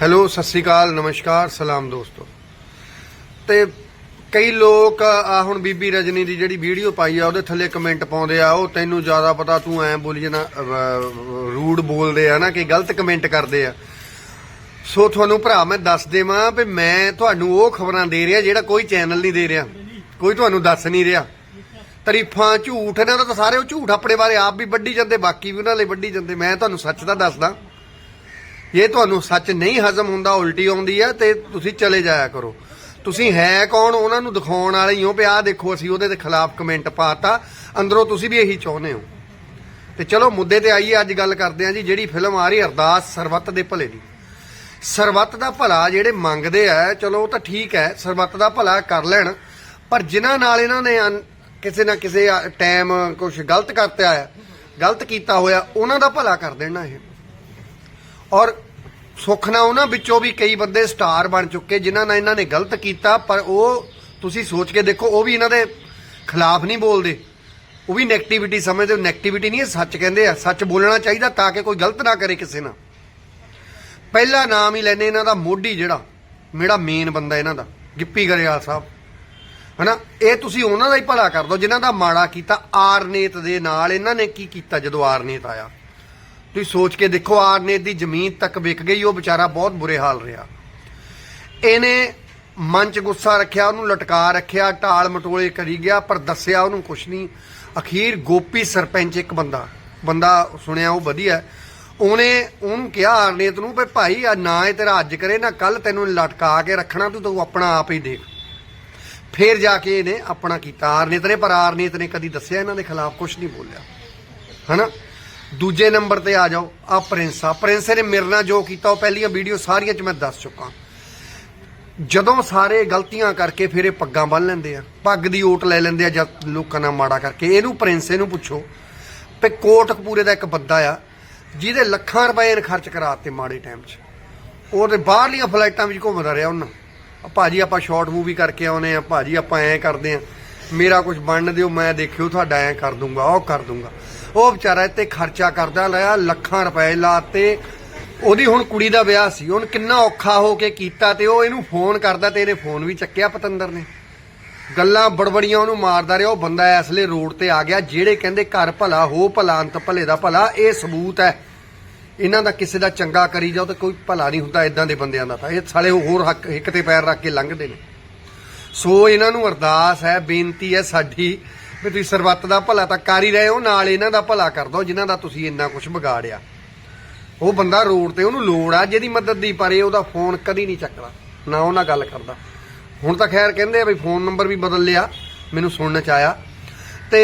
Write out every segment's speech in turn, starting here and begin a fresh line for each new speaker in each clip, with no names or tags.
Hello, Sat Sri ਅਕਾਲ, ਨਮਸਕਾਰ, ਸਲਾਮ ਦੋਸਤੋ। ਤੇ ਕਈ ਲੋਕ ਆ ਹੁਣ ਬੀਬੀ ਰਜਨੀ ਦੀ ਜਿਹੜੀ ਵੀਡੀਓ ਪਾਈ ਆ, ਉਹਦੇ ਥੱਲੇ ਕਮੈਂਟ ਪਾਉਂਦੇ ਆ, ਉਹ ਤੈਨੂੰ ਜ਼ਿਆਦਾ ਪਤਾ, ਤੂੰ ਐ ਬੋਲੀ ਜਨਾ ਰੂਡ ਬੋਲਦੇ ਆ ਨਾ, ਕਿ ਗਲਤ ਕਮੈਂਟ ਕਰਦੇ ਆ। ਸੋ ਤੁਹਾਨੂੰ ਭਰਾ, ਮੈਂ ਦੱਸ ਦੇਵਾਂ ਵੀ ਮੈਂ ਤੁਹਾਨੂੰ ਉਹ ਖਬਰਾਂ ਦੇ ਰਿਹਾ ਜਿਹੜਾ ਕੋਈ ਚੈਨਲ ਨਹੀਂ ਦੇ ਰਿਹਾ। ਕੋਈ ਤੁਹਾਨੂੰ ਦੱਸ ਨਹੀਂ ਰਿਹਾ। ਤਰੀਫਾਂ ਝੂਠ ਇਹਨਾਂ ਦਾ ਤਾਂ ਸਾਰੇ ਉਹ ਝੂਠ ਆਪਣੇ ਬਾਰੇ ਆਪ ਵੀ ਵੱਢੀ ਜਾਂਦੇ, ਬਾਕੀ ਵੀ ਉਹਨਾਂ ਲਈ ਵੱਢੀ ਜਾਂਦੇ। ਮੈਂ ਤੁਹਾਨੂੰ ਸੱਚ ਦਾ ਦੱਸਦਾ। ਇਹ ਤੁਹਾਨੂੰ ਸੱਚ ਨਹੀਂ ਹਜ਼ਮ ਹੁੰਦਾ, ਉਲਟੀ ਆਉਂਦੀ ਹੈ ਤੇ ਤੁਸੀਂ ਚਲੇ ਜਾਇਆ ਕਰੋ। ਤੁਸੀਂ ਹੈ ਕੌਣ? ਉਹਨਾਂ ਨੂੰ ਦਿਖਾਉਣ ਵਾਲੇ ਹੀ ਹੋ ਵੀ ਆਹ ਦੇਖੋ, ਅਸੀਂ ਉਹਦੇ ਦੇ ਖਿਲਾਫ ਕਮੈਂਟ ਪਾਤਾ। ਅੰਦਰੋਂ ਤੁਸੀਂ ਵੀ ਇਹੀ ਚਾਹੁੰਦੇ ਹੋ। ਤੇ ਚਲੋ, ਮੁੱਦੇ ਤੇ ਆਈਏ, ਅੱਜ ਗੱਲ ਕਰਦੇ ਹਾਂ ਜੀ, ਜਿਹੜੀ ਫਿਲਮ ਆ ਰਹੀ ਅਰਦਾਸ ਸਰਬੱਤ ਦੇ ਭਲੇ ਦੀ। ਸਰਬੱਤ ਦਾ ਭਲਾ ਜਿਹੜੇ ਮੰਗਦੇ ਆ, ਚਲੋ, ਉਹ ਤਾਂ ਠੀਕ ਹੈ, ਸਰਬੱਤ ਦਾ ਭਲਾ ਕਰ ਲੈਣ। ਪਰ ਜਿਨ੍ਹਾਂ ਨਾਲ ਇਹਨਾਂ ਨੇ ਕਿਸੇ ਨਾ ਕਿਸੇ ਟਾਈਮ ਕੁਝ ਗਲਤ ਕਰਤਾ ਹੈ ਗਲਤ ਕੀਤਾ ਹੋਇਆ, ਉਹਨਾਂ ਦਾ ਭਲਾ ਕਰ ਦੇਣਾ ਇਹ। ਔਰ ਸੁੱਖ ਨਾ ਉਹਨਾਂ ਵਿੱਚੋਂ ਵੀ ਕਈ ਬੰਦੇ ਸਟਾਰ ਬਣ ਚੁੱਕੇ, ਜਿਨ੍ਹਾਂ ਨਾਲ ਇਹਨਾਂ ਨੇ ਗਲਤ ਕੀਤਾ, ਪਰ ਉਹ ਤੁਸੀਂ ਸੋਚ ਕੇ ਦੇਖੋ, ਉਹ ਵੀ ਇਹਨਾਂ ਦੇ ਖਿਲਾਫ ਨਹੀਂ ਬੋਲਦੇ। ਉਹ ਵੀ 네ਗੇਟਿਵਿਟੀ ਸਮਝਦੇ 네ਗੇਟਿਵਿਟੀ ਨਹੀਂ ਸੱਚ ਕਹਿੰਦੇ ਆ। ਸੱਚ ਬੋਲਣਾ ਚਾਹੀਦਾ ਤਾਂ ਕਿ ਕੋਈ ਗਲਤ ਨਾ ਕਰੇ ਕਿਸੇ ਨਾਲ। ਪਹਿਲਾ ਨਾਮ ਹੀ ਲੈਨੇ ਇਹਨਾਂ ਦਾ ਮੋਢੀ ਜਿਹੜਾ, ਮੇਰਾ ਮੇਨ ਬੰਦਾ ਇਹਨਾਂ ਦਾ, ਗਿੱਪੀ ਗਰੇਵਾਲ ਸਾਹਿਬ। ਹਨਾ? ਇਹ ਤੁਸੀਂ ਉਹਨਾਂ ਦਾ ਹੀ ਭਲਾ ਕਰ ਦਿਓ, ਜਿਨ੍ਹਾਂ ਦਾ ਮਾੜਾ ਕੀਤਾ, ਆਰਨੇਤ ਦੇ ਨਾਲ ਇਹਨਾਂ ਨੇ ਕੀ ਕੀਤਾ ਜਦੋਂ ਆਰਨੇਤ ਆਇਆ? ਤੁਸੀਂ ਸੋਚ ਕੇ ਦੇਖੋ ਆਰਨੇਤ ਦੀ ਜ਼ਮੀਨ ਤੱਕ ਵਿਕ ਗਈ, ਉਹ ਵਿਚਾਰਾ ਬਹੁਤ ਬੁਰੇ ਹਾਲ ਰਿਹਾ। ਇਹਨੇ ਮਨ ਚ ਗੁੱਸਾ ਰੱਖਿਆ, ਉਹਨੂੰ ਲਟਕਾ ਰੱਖਿਆ, ਢਾਲ ਮਟੋਲੇ ਕਰੀ ਗਿਆ, ਪਰ ਦੱਸਿਆ ਉਹਨੂੰ ਕੁਛ ਨਹੀਂ। ਅਖੀਰ ਗੋਪੀ ਸਰਪੰਚ ਇੱਕ ਬੰਦਾ ਬੰਦਾ ਸੁਣਿਆ ਉਹ ਵਧੀਆ। ਉਹਨੇ, ਉਹਨੂੰ ਕਿਹਾ ਆਰਨੇਤ ਨੂੰ ਵੀ ਭਾਈ, ਆ ਨਾ ਇਹ ਤੇਰਾ ਅੱਜ ਕਰੇ, ਨਾ ਕੱਲ ਤੈਨੂੰ ਲਟਕਾ ਕੇ ਰੱਖਣਾ, ਤੂੰ ਤੂੰ ਆਪਣਾ ਆਪ ਹੀ ਦੇਖ। ਫੇਰ ਜਾ ਕੇ ਇਹਨੇ ਆਪਣਾ ਕੀਤਾ। ਆਰਨੇਤ ਨੇ, ਪਰ ਆਰਨੇਤ ਨੇ ਕਦੀ ਦੱਸਿਆ ਇਹਨਾਂ ਦੇ ਖਿਲਾਫ ਕੁਝ ਨਹੀਂ ਬੋਲਿਆ। ਹਨਾ? ਦੂਜੇ ਨੰਬਰ ਤੇ ਆ ਜਾਓ, ਆ ਪ੍ਰਿੰਸ। ਆ ਪ੍ਰਿੰਸ ਨੇ ਮੇਰੇ ਨਾਲ ਜੋ ਕੀਤਾ, ਉਹ ਪਹਿਲੀਆਂ ਵੀਡੀਓ ਸਾਰੀਆਂ ਚ ਮੈਂ ਦੱਸ ਚੁੱਕਾ। ਜਦੋਂ ਸਾਰੇ ਗਲਤੀਆਂ ਕਰਕੇ ਫਿਰ ਇਹ ਪੱਗਾਂ ਬੰਨ ਲੈਂਦੇ ਆ, ਪੱਗ ਦੀ ਓਟ ਲੈ ਲੈਂਦੇ ਆ ਜਦ ਲੋਕਾਂ ਨਾਲ ਮਾੜਾ ਕਰਕੇ। ਇਹਨੂੰ ਪ੍ਰਿੰਸ ਇਹਨੂੰ ਪੁੱਛੋ ਵੀ ਕੋਟਕਪੂਰੇ ਦਾ ਇੱਕ ਬੰਦਾ ਆ, ਜਿਹਦੇ ਲੱਖਾਂ ਰੁਪਏ ਨੇ ਖਰਚ ਕਰਾਤੇ ਮਾੜੇ ਟਾਈਮ 'ਚ। ਉਹਦੇ ਬਾਹਰਲੀਆਂ ਫਲਾਈਟਾਂ ਵਿੱਚ ਘੁੰਮਦਾ ਰਿਹਾ ਉਹਨਾਂ। ਆ ਭਾਜੀ ਆਪਾਂ ਸ਼ਾਰਟ ਮੂਵੀ ਕਰਕੇ ਆਉਨੇ ਆ, ਭਾਜੀ ਆਪਾਂ ਐਂ ਕਰਦੇ ਆ ਮੇਰਾ ਕੁਝ ਬਣਨ ਦਿਓ, ਮੈਂ ਦੇਖਿਓ, ਤੁਹਾਡਾ ਐਂ ਕਰ ਦੂੰਗਾ, ਉਹ ਕਰ ਦੂੰਗਾ। ਉਹ ਵਿਚਾਰਾ ਇੱਥੇ ਖਰਚਾ ਕਰਦਾ ਰਿਹਾ, ਲੱਖਾਂ ਰੁਪਏ ਲਾਤੇ। ਉਹਦੀ ਹੁਣ ਕੁੜੀ ਦਾ ਵਿਆਹ ਸੀ ਹੁਣ ਕਿੰਨਾ ਔਖਾ ਹੋ ਕੇ ਕੀਤਾ ਤੇ ਉਹ ਇਹਨੂੰ ਫੋਨ ਕਰਦਾ ਤੇ ਇਹਨੇ ਫੋਨ ਵੀ ਚੱਕਿਆ ਪਤੰਦਰ ਨੇ। ਗੱਲਾਂ ਬੜਬੜੀਆਂ ਉਹਨੂੰ ਮਾਰਦਾ ਰਿਹਾ, ਉਹ ਬੰਦਾ ਇਸ ਲਈ ਰੋਡ ਤੇ ਆ ਗਿਆ, ਜਿਹੜੇ ਕਹਿੰਦੇ ਘਰ ਭਲਾ ਹੋ, ਭਲਾ ਅੰਤ ਭਲੇ ਦਾ ਭਲਾ, ਇਹ ਸਬੂਤ ਹੈ। ਇਹਨਾਂ ਦਾ ਕਿਸੇ ਦਾ ਚੰਗਾ ਕਰੀ ਜਾਓ ਤਾਂ ਕੋਈ ਭਲਾ ਨਹੀਂ ਹੁੰਦਾ ਇਦਾਂ ਦੇ ਬੰਦਿਆਂ ਦਾ ਤਾਂ। ਇਹ ਸਾਲੇ ਹੋਰ ਹੱਕ ਇੱਕ ਤੇ ਪੈਰ ਰੱਖ ਕੇ ਲੰਘਦੇ ਨੇ। ਸੋ ਇਹਨਾਂ ਨੂੰ ਅਰਦਾਸ ਹੈ, ਬੇਨਤੀ ਹੈ ਸਾਡੀ ਵੀ ਤੁਸੀਂ ਸਰਬੱਤ ਦਾ ਭਲਾ ਤਾਂ ਕਰ ਹੀ ਰਹੇ ਹੋ, ਨਾਲ ਇਹਨਾਂ ਦਾ ਭਲਾ ਕਰ ਦਿਓ, ਜਿਨ੍ਹਾਂ ਦਾ ਤੁਸੀਂ ਇੰਨਾ ਕੁਝ ਵਿਗਾੜਿਆ। ਉਹ ਬੰਦਾ ਰੋਡ ਤੇ ਉਹਨੂੰ ਲੋੜ ਆ, ਜਿਹਦੀ ਮਦਦ ਦੀ, ਪਰ ਇਹ ਉਹਦਾ ਫੋਨ ਕਦੀ ਨਹੀਂ ਚੱਕਦਾ, ਨਾ ਉਹ ਨਾਲ ਗੱਲ ਕਰਦਾ। ਹੁਣ ਤਾਂ ਖੈਰ ਕਹਿੰਦੇ ਆ ਵੀ ਫੋਨ ਨੰਬਰ ਵੀ ਬਦਲ ਲਿਆ, ਮੈਨੂੰ ਸੁਣਨ ਚ ਆਇਆ। ਤੇ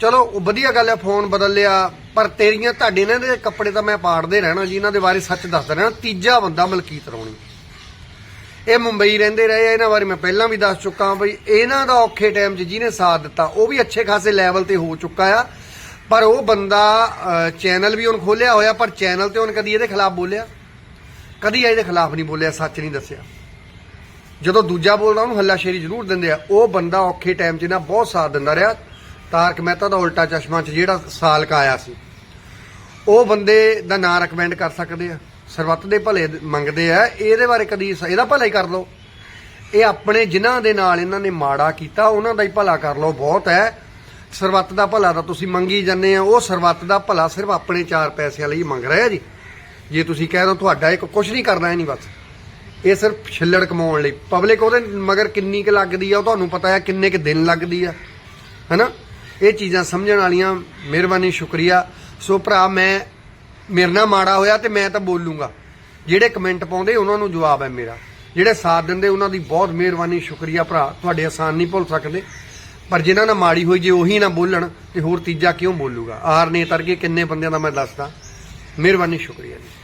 ਚਲੋ, ਉਹ ਵਧੀਆ ਗੱਲ ਹੈ ਫੋਨ ਬਦਲ ਲਿਆ, ਪਰ ਤੇਰੀਆਂ, ਤੁਹਾਡੇ ਇਹਨਾਂ ਦੇ ਕੱਪੜੇ ਤਾਂ ਮੈਂ ਪਾੜਦੇ ਰਹਿਣਾ ਜੀ, ਇਹਨਾਂ ਦੇ ਬਾਰੇ ਸੱਚ ਦੱਸਦਾ ਰਹਿਣਾ, ਤੀਜਾ ਬੰਦਾ ਮਲਕੀਤ ਰੌਣੀ। ਇਹ ਮੁੰਬਈ ਰਹਿੰਦੇ ਰਹੇ ਆ, ਇਹਨਾਂ ਬਾਰੇ ਮੈਂ ਪਹਿਲਾਂ ਵੀ ਦੱਸ ਚੁੱਕਾ ਹਾਂ ਬਈ, ਇਹਨਾਂ ਦਾ ਔਖੇ ਟਾਈਮ 'ਚ ਜਿਹਨੇ ਸਾਥ ਦਿੱਤਾ, ਉਹ ਵੀ ਅੱਛੇ ਖਾਸੇ ਲੈਵਲ ਤੇ ਹੋ ਚੁੱਕਾ ਆ। ਪਰ ਉਹ ਬੰਦਾ ਚੈਨਲ ਵੀ ਉਹਨ ਖੋਲਿਆ ਹੋਇਆ, ਪਰ ਚੈਨਲ ਤੇ ਉਹਨ ਕਦੀ ਇਹਦੇ ਖਿਲਾਫ ਬੋਲਿਆ। ਕਦੀ ਇਹਦੇ ਖਿਲਾਫ ਨਹੀਂ ਬੋਲਿਆ, ਸੱਚ ਨਹੀਂ ਦੱਸਿਆ। ਜਦੋਂ ਦੂਜਾ ਬੋਲਦਾ, ਉਹਨੂੰ ਹੱਲਾਸ਼ੇਰੀ ਜ਼ਰੂਰ ਦਿੰਦੇ ਆ। ਉਹ ਬੰਦਾ ਔਖੇ ਟਾਈਮ 'ਚ ਨਾ ਬਹੁਤ ਸਾਥ ਦਿੰਦਾ ਰਿਹਾ। ਤਾਰਕ ਮਹਿਤਾ ਦਾ ਉਲਟਾ ਚਸ਼ਮਾ 'ਚ ਜਿਹੜਾ ਸਾਲ ਕਾ ਆਇਆ ਸੀ। ਉਹ ਬੰਦੇ ਦਾ ਨਾਂ ਰეკਮੈਂਡ ਕਰ ਸਕਦੇ ਆ। ਸਰਬੱਤ ਦੇ ਭਲੇ ਮੰਗਦੇ ਆ, ਇਹਦੇ ਬਾਰੇ ਕਦੀ ਇਹਦਾ ਭਲਾ ਹੀ ਕਰ ਲਓ। ਇਹ ਆਪਣੇ ਜਿਨ੍ਹਾਂ ਦੇ ਨਾਲ ਇਹਨਾਂ ਨੇ ਮਾੜਾ ਕੀਤਾ, ਉਹਨਾਂ ਦਾ ਹੀ ਭਲਾ ਕਰ ਲਓ, ਬਹੁਤ ਹੈ। ਸਰਬੱਤ ਦਾ ਭਲਾ ਤਾਂ ਤੁਸੀਂ ਮੰਗੀ ਜਾਂਦੇ ਆ, ਉਹ ਸਰਬੱਤ ਦਾ ਭਲਾ ਸਿਰਫ ਆਪਣੇ ਚਾਰ ਪੈਸਿਆਂ ਲਈ ਮੰਗ ਰਿਹਾ ਜੀ। ਜੇ ਤੁਸੀਂ ਕਹਿ ਦੋ ਤੁਹਾਡਾ ਇੱਕ ਕੁਝ ਨਹੀਂ ਕਰਨਾ, ਇਹ ਨਹੀਂ ਬਸ। ਇਹ ਸਿਰਫ ਛਿੱਲੜ ਕਮਾਉਣ ਲਈ। ਪਬਲਿਕ ਉਹਦੇ ਮਗਰ ਕਿੰਨੀ ਕੁ ਲੱਗਦੀ ਆ, ਉਹ ਤੁਹਾਨੂੰ ਪਤਾ ਹੈ ਕਿੰਨੇ ਕੁ ਦਿਨ ਲੱਗਦੀ ਆ। ਹੈਨਾ? ਇਹ ਚੀਜ਼ਾਂ ਸਮਝਣ ਵਾਲੀਆਂ ਮਿਹਰਬਾਨੀ, ਸ਼ੁਕਰੀਆ। ਸੋ ਭਰਾ, ਮੈਂ ਮੇਰੇ ਨਾਲ ਮਾੜਾ ਹੋਇਆ ਤੇ ਮੈਂ ਤਾਂ ਬੋਲੂੰਗਾ। ਜਿਹੜੇ ਕਮੈਂਟ ਪਾਉਂਦੇ, ਉਹਨਾਂ ਨੂੰ ਜਵਾਬ ਹੈ ਮੇਰਾ। ਜਿਹੜੇ ਸਾਥ ਦਿੰਦੇ, ਉਹਨਾਂ ਦੀ ਬਹੁਤ ਮਿਹਰਬਾਨੀ, ਸ਼ੁਕਰੀਆ ਭਰਾ। ਤੁਹਾਡੇ ਆਸਾਨ ਨਹੀਂ ਭੁੱਲ ਸਕਦੇ। ਪਰ ਜਿਨ੍ਹਾਂ ਨਾਲ ਮਾੜੀ ਹੋਈ, ਜੇ ਉਹੀ ਨਾ ਬੋਲਣ, ਤੇ ਹੋਰ ਤੀਜਾ ਕਿਉਂ ਬੋਲੂਗਾ? ਆਰ ਨੇ ਤਰਗੇ ਕਿੰਨੇ ਬੰਦਿਆਂ ਦਾ ਮੈਂ ਦੱਸਦਾ। ਮਿਹਰਬਾਨੀ, ਸ਼ੁਕਰੀਆ ਜੀ।